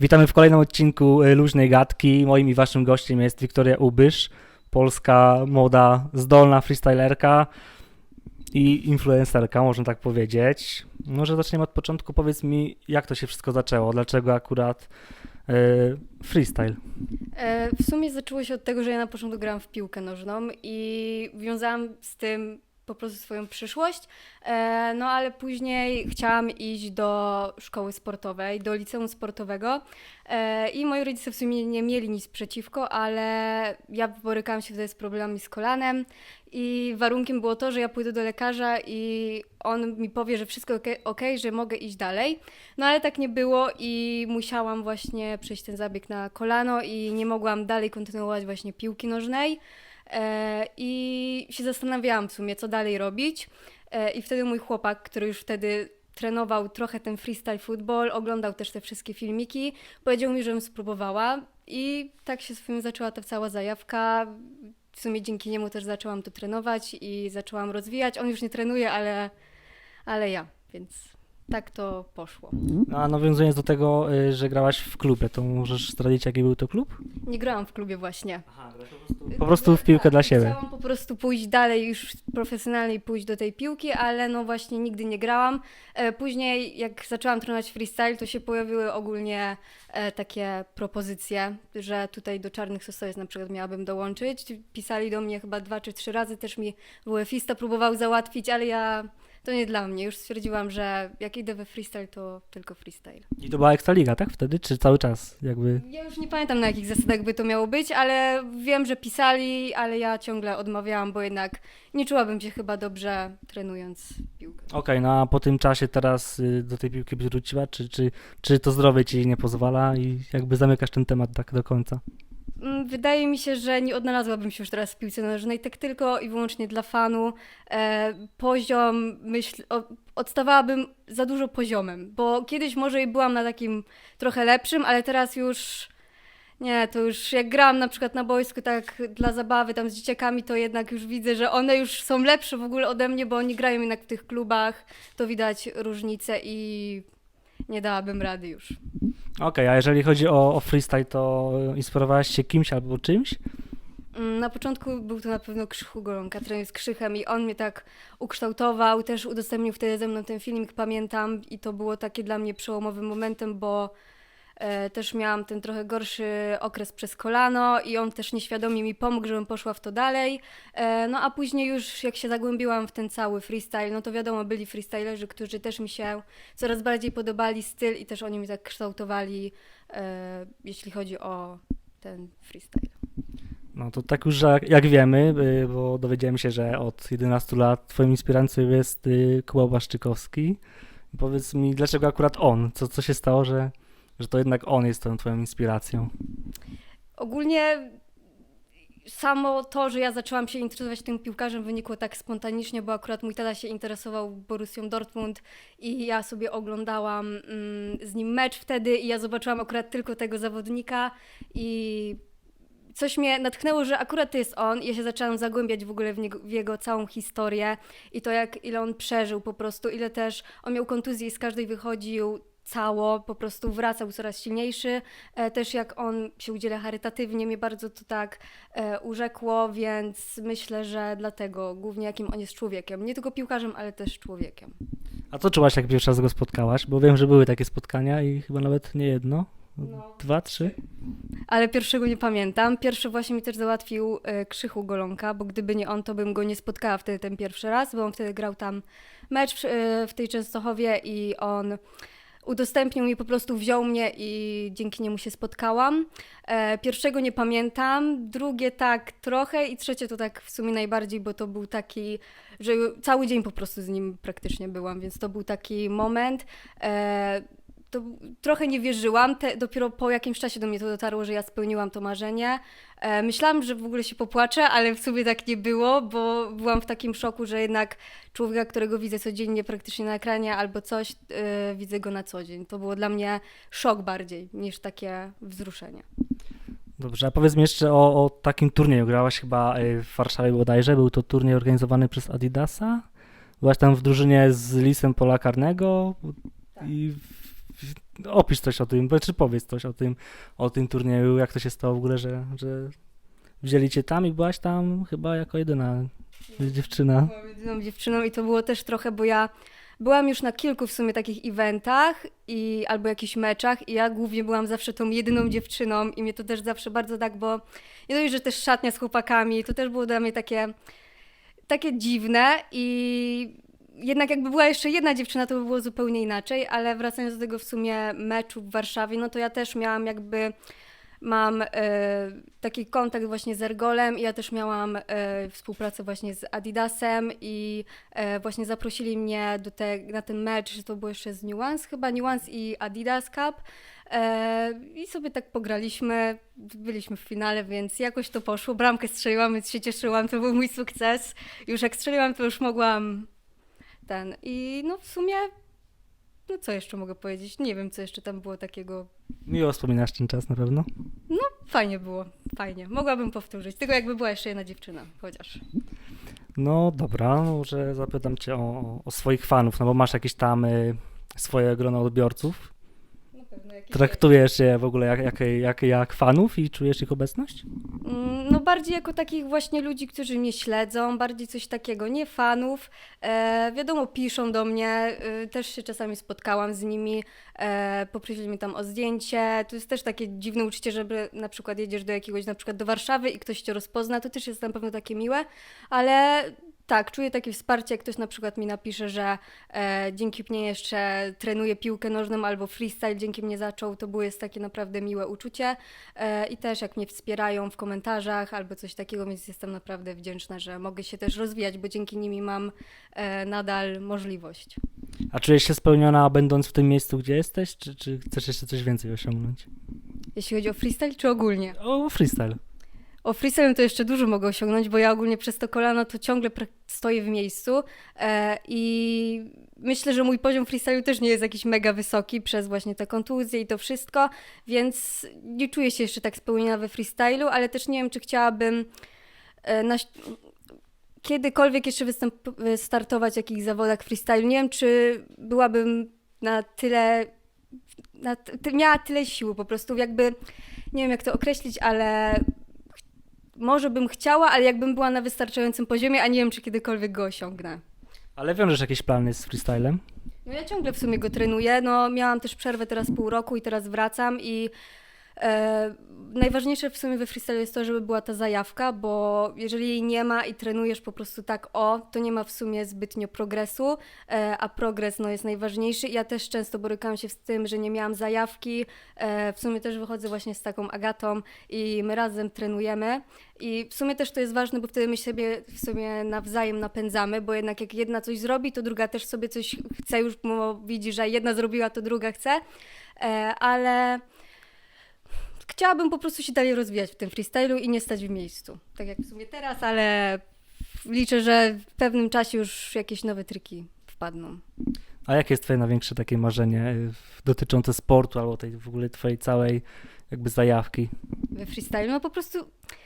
Witamy w kolejnym odcinku y, Luźnej Gadki. Moim i waszym gościem jest Wiktoria Ubysz, polska młoda, zdolna freestylerka i influencerka, można tak powiedzieć. Może zaczniemy od początku. Powiedz mi, jak to się wszystko zaczęło? Dlaczego akurat y, freestyle? E, W sumie zaczęło się od tego, że ja na początku grałam w piłkę nożną i wiązałam z tym po prostu swoją przyszłość. E, No ale później chciałam iść do szkoły sportowej, do liceum sportowego E, i moi rodzice w sumie nie mieli nic przeciwko, ale ja borykałam się wtedy z problemami z kolanem i warunkiem było to, że ja pójdę do lekarza i on mi powie, że wszystko ok, że mogę iść dalej. No ale tak nie było i musiałam właśnie przejść ten zabieg na kolano i nie mogłam dalej kontynuować właśnie piłki nożnej. E, I się zastanawiałam w sumie, co dalej robić. E, I wtedy mój chłopak, który już wtedy trenował trochę ten freestyle football, oglądał też te wszystkie filmiki, powiedział mi, żebym spróbowała i tak się w sumie zaczęła ta cała zajawka. W sumie dzięki niemu też zaczęłam to trenować i zaczęłam rozwijać. On już nie trenuje, ale, ale ja, więc tak to poszło. No, A nawiązując do tego, y, że grałaś w klubie, to możesz zdradzić, jaki był to klub? Nie grałam w klubie właśnie. Po prostu w piłkę Tak, dla siebie. Chciałam po prostu pójść dalej, już profesjonalnie pójść do tej piłki, ale no właśnie nigdy nie grałam. E, Później jak zaczęłam trenować freestyle, to się pojawiły ogólnie e, takie propozycje, że tutaj do Czarnych Sostowiec na przykład miałabym dołączyć. Pisali do mnie chyba dwa czy trzy razy, też mi WF-ista próbował załatwić, ale ja... To nie dla mnie. Już stwierdziłam, że jak idę we freestyle, to tylko freestyle. I to była Ekstraliga, tak? Wtedy? Czy cały czas? Jakby... Ja już nie pamiętam na jakich zasadach by to miało być, ale wiem, że pisali, ale ja ciągle odmawiałam, bo jednak nie czułabym się chyba dobrze trenując piłkę. Okej, no a po tym czasie teraz y, do tej piłki byś wróciła? Czy, czy, czy to zdrowie ci nie pozwala i jakby zamykasz ten temat tak do końca? Mm, Wydaje mi się, że nie odnalazłabym się już teraz w piłce nożnej, tak tylko i wyłącznie dla fanu. E, poziom, myśl, o, odstawałabym za dużo poziomem, bo kiedyś może i byłam na takim trochę lepszym, ale teraz już nie, to już jak gram na przykład na boisku tak dla zabawy tam z dzieciakami, to jednak już widzę, że one już są lepsze w ogóle ode mnie, bo oni grają jednak w tych klubach, to widać różnicę i nie dałabym rady już. Okej, a jeżeli chodzi o, o freestyle, to inspirowałaś się kimś albo czymś? Mm, Na początku był to na pewno Krzychu Golonka, trener z Krzychem i on mnie tak ukształtował, też udostępnił wtedy ze mną ten filmik, pamiętam i to było takie dla mnie przełomowym momentem, bo też miałam ten trochę gorszy okres przez kolano i on też nieświadomie mi pomógł, żebym poszła w to dalej. E, no a później już jak się zagłębiłam w ten cały freestyle, no to wiadomo, byli freestylerzy, którzy też mi się coraz bardziej podobali styl i też oni mi tak kształtowali, e, jeśli chodzi o ten freestyle. No to tak już jak, jak wiemy, bo dowiedziałem się, że od 11 lat twoją inspiracją jest y, Kuba Błaszczykowski. Powiedz mi, dlaczego akurat on? Co, co się stało, że, że to jednak on jest tą twoją inspiracją? Ogólnie samo to, że ja zaczęłam się interesować tym piłkarzem wynikło tak spontanicznie, bo akurat mój tata się interesował Borussią Dortmund i ja sobie oglądałam mm, z nim mecz wtedy i ja zobaczyłam akurat tylko tego zawodnika i coś mnie natchnęło, że akurat to jest on. Ja się zaczęłam zagłębiać w ogóle w, niego, w jego całą historię i to, jak ile on przeżył po prostu, ile też on miał kontuzji i z każdej wychodził cało, po prostu wracał coraz silniejszy. E, też jak on się udziela charytatywnie, mnie bardzo to tak e, urzekło, więc myślę, że dlatego głównie jakim on jest człowiekiem. Nie tylko piłkarzem, ale też człowiekiem. A co czułaś, jak pierwszy raz go spotkałaś? Bo wiem, że były takie spotkania i chyba nawet nie jedno, No. dwa, trzy. Ale pierwszego nie pamiętam. Pierwszy właśnie mi też załatwił e, Krzychu Golonka, bo gdyby nie on, to bym go nie spotkała wtedy ten pierwszy raz, bo on wtedy grał tam mecz w, w tej Częstochowie i on udostępnił mi, po prostu wziął mnie i dzięki niemu się spotkałam. E, pierwszego nie pamiętam, drugie tak trochę i trzecie to tak w sumie najbardziej, bo to był taki, że cały dzień po prostu z nim praktycznie byłam, więc to był taki moment. E, to trochę nie wierzyłam, te, dopiero po jakimś czasie do mnie to dotarło, że ja spełniłam to marzenie. E, myślałam, że w ogóle się popłaczę, ale w sumie tak nie było, bo byłam w takim szoku, że jednak człowieka, którego widzę codziennie praktycznie na ekranie albo coś, e, widzę go na co dzień. To było dla mnie szok bardziej niż takie wzruszenie. Dobrze, a powiedz mi jeszcze o, o takim turnieju. Grałaś chyba y, w Warszawie bodajże. Był to turniej organizowany przez Adidasa. Byłaś tam w drużynie z Lisem Pola Karnego Tak. i opisz coś o tym, czy powiedz coś o tym, o tym turnieju, jak to się stało w ogóle, że, że wzięli cię tam i byłaś tam chyba jako jedyna dziewczyna. Byłam jedyną dziewczyną i to było też trochę, bo ja byłam już na kilku w sumie takich eventach i albo jakichś meczach i ja głównie byłam zawsze tą jedyną dziewczyną i mnie to też zawsze bardzo tak, bo nie dość, że też szatnia z chłopakami, to też było dla mnie takie, takie dziwne i jednak jakby była jeszcze jedna dziewczyna, to by było zupełnie inaczej, ale wracając do tego w sumie meczu w Warszawie, no to ja też miałam jakby mam e, taki kontakt właśnie z Ergolem i ja też miałam e, współpracę właśnie z Adidasem i e, właśnie zaprosili mnie do te, na ten mecz, że to było jeszcze z Nuance chyba, Nuance i Adidas Cup i sobie tak pograliśmy, byliśmy w finale, więc jakoś to poszło, bramkę strzeliłam, więc się cieszyłam, to był mój sukces, już jak strzeliłam, to już mogłam ten i no w sumie no co jeszcze mogę powiedzieć, nie wiem co jeszcze tam było takiego Miło wspominasz ten czas na pewno. Fajnie było, fajnie. Mogłabym powtórzyć. Tylko jakby była jeszcze jedna dziewczyna, chociaż. No dobra, może zapytam cię o, o swoich fanów, no bo masz jakieś tam y, swoje grono odbiorców. Pewno. Traktujesz je w ogóle jak, jak, jak, jak fanów i czujesz ich obecność? Mm, No bardziej jako takich właśnie ludzi, którzy mnie śledzą, bardziej coś takiego, nie fanów. E, wiadomo, piszą do mnie, e, też się czasami spotkałam z nimi, e, poprosili mnie tam o zdjęcie. To jest też takie dziwne uczucie, żeby na przykład jedziesz do jakiegoś, na przykład do Warszawy i ktoś cię rozpozna, to też jest na pewno takie miłe, ale tak, czuję takie wsparcie, jak ktoś na przykład mi napisze, że e, dzięki mnie jeszcze trenuje piłkę nożną albo freestyle dzięki mnie zaczął, to było jest takie naprawdę miłe uczucie. E, I też jak mnie wspierają w komentarzach albo coś takiego, więc jestem naprawdę wdzięczna, że mogę się też rozwijać, bo dzięki nimi mam e, nadal możliwość. A czujesz się spełniona będąc w tym miejscu, gdzie jesteś, czy, czy chcesz jeszcze coś więcej osiągnąć? Jeśli chodzi o freestyle, czy ogólnie? O freestyle. O freestyle to jeszcze dużo mogę osiągnąć, bo ja ogólnie przez to kolano to ciągle stoję w miejscu e, i myślę, że mój poziom freestylu też nie jest jakiś mega wysoki przez właśnie te kontuzje i to wszystko, więc nie czuję się jeszcze tak spełniona we freestylu, ale też nie wiem, czy chciałabym e, na, kiedykolwiek jeszcze występ- startować w jakichś zawodach freestylu. Nie wiem, czy byłabym na tyle, na miała tyle siły po prostu, jakby, nie wiem jak to określić, ale może bym chciała, ale jakbym była na wystarczającym poziomie, a nie wiem, czy kiedykolwiek go osiągnę. Ale wiążesz jakieś plany z freestylem? No ja ciągle w sumie go trenuję. No miałam też przerwę teraz pół roku i teraz wracam i e, najważniejsze w sumie we freestyle jest to, żeby była ta zajawka, bo jeżeli jej nie ma i trenujesz po prostu tak o, to nie ma w sumie zbytnio progresu, e, a progres no, jest najważniejszy. Ja też często borykałam się z tym, że nie miałam zajawki. E, w sumie też wychodzę właśnie z taką Agatą i my razem trenujemy. I w sumie też to jest ważne, bo wtedy my siebie w sumie nawzajem napędzamy, bo jednak jak jedna coś zrobi, to druga też sobie coś chce już, bo widzi, że jedna zrobiła, to druga chce. E, ale chciałabym po prostu się dalej rozwijać w tym freestylu i nie stać w miejscu. Tak jak w sumie teraz, ale liczę, że w pewnym czasie już jakieś nowe triki wpadną. A jakie jest twoje największe takie marzenie y, dotyczące sportu albo tej w ogóle twojej całej jakby zajawki? we freestylu, no po prostu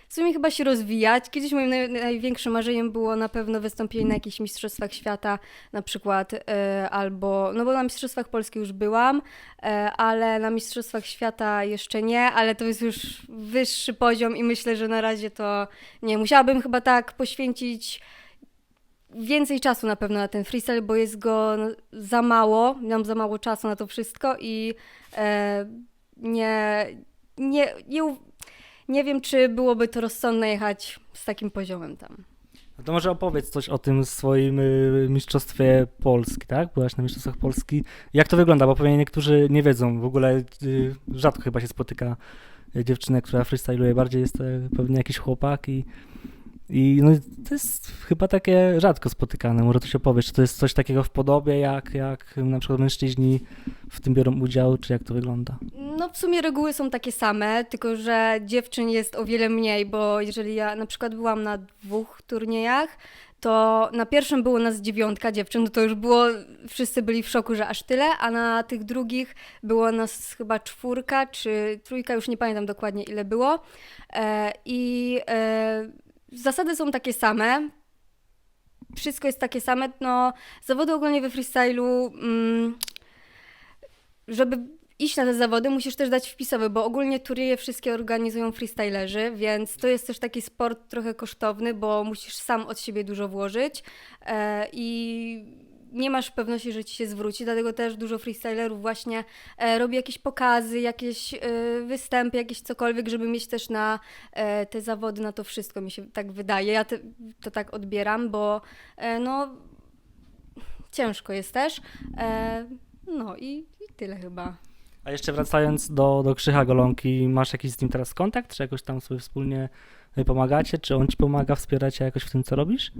w sumie chyba się rozwijać. Kiedyś moim naj, największym marzeniem było na pewno wystąpienie na jakichś mistrzostwach świata, na przykład, e, albo, no bo na mistrzostwach Polski już byłam, e, ale na mistrzostwach świata jeszcze nie, ale to jest już wyższy poziom i myślę, że na razie to nie. Musiałabym chyba tak poświęcić więcej czasu na pewno na ten freestyle, bo jest go no, za mało, mam za mało czasu na to wszystko i e, nie, nie, nie, nie wiem, czy byłoby to rozsądne jechać z takim poziomem tam. No to może opowiedz coś o tym swoim y, mistrzostwie Polski, tak? Byłaś na mistrzostwach Polski. Jak to wygląda? Bo pewnie niektórzy nie wiedzą. W ogóle y, rzadko chyba się spotyka y, dziewczynę, która freestyluje. Bardziej jest to pewnie jakiś chłopak i, i no, to jest chyba takie rzadko spotykane. Może to się opowiesz, czy to jest coś takiego w podobie, jak, jak na przykład mężczyźni w tym biorą udział, czy jak to wygląda? No w sumie reguły są takie same, tylko że dziewczyn jest o wiele mniej, bo jeżeli ja na przykład byłam na dwóch turniejach, to na pierwszym było nas dziewiątka dziewczyn, no to już było, wszyscy byli w szoku, że aż tyle, a na tych drugich było nas chyba czwórka czy trójka, już nie pamiętam dokładnie ile było. E, I e, zasady są takie same. Wszystko jest takie same. No, zawody ogólnie we freestylu. Mm, żeby iść na te zawody, musisz też dać wpisowy, bo ogólnie turnieje wszystkie organizują freestylerzy, więc to jest też taki sport trochę kosztowny, bo musisz sam od siebie dużo włożyć e, i nie masz pewności, że ci się zwróci, dlatego też dużo freestylerów właśnie e, robi jakieś pokazy, jakieś e, występy, jakieś cokolwiek, żeby mieć też na e, te zawody, na to wszystko mi się tak wydaje. Ja te, to tak odbieram, bo no ciężko jest też. No i, i tyle chyba. A jeszcze wracając do, do Krzycha Golonki, masz jakiś z nim teraz kontakt, czy jakoś tam sobie wspólnie pomagacie, czy on ci pomaga, wspiera cię jakoś w tym, co robisz?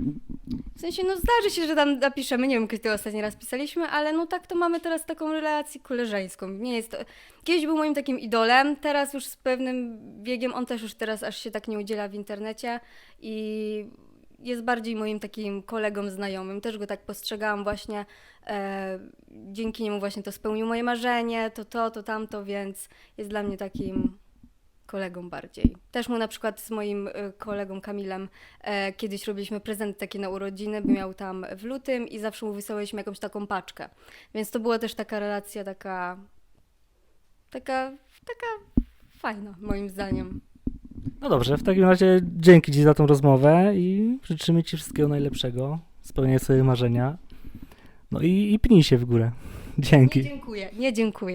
W sensie, no zdarzy się, że tam napiszemy, nie wiem, kiedy to ostatni raz pisaliśmy, ale no tak to mamy teraz taką relację koleżeńską. Nie jest to... Kiedyś był moim takim idolem, teraz już z pewnym biegiem, on też już teraz aż się tak nie udziela w internecie i jest bardziej moim takim kolegą znajomym. Też go tak postrzegałam właśnie, e, dzięki niemu właśnie to spełnił moje marzenie, to to, to tamto, więc jest dla mnie takim kolegą bardziej. Też mu na przykład z moim e, kolegą Kamilem e, kiedyś robiliśmy prezenty takie na urodziny, by miał tam w lutym i zawsze mu wysyłaliśmy jakąś taką paczkę. Więc to była też taka relacja taka taka, taka fajna moim zdaniem. No dobrze, w takim razie dzięki ci za tą rozmowę i życzymy ci wszystkiego najlepszego, spełnienia swoje marzenia. No i, i pnij się w górę. Dzięki. Nie dziękuję, nie dziękuję.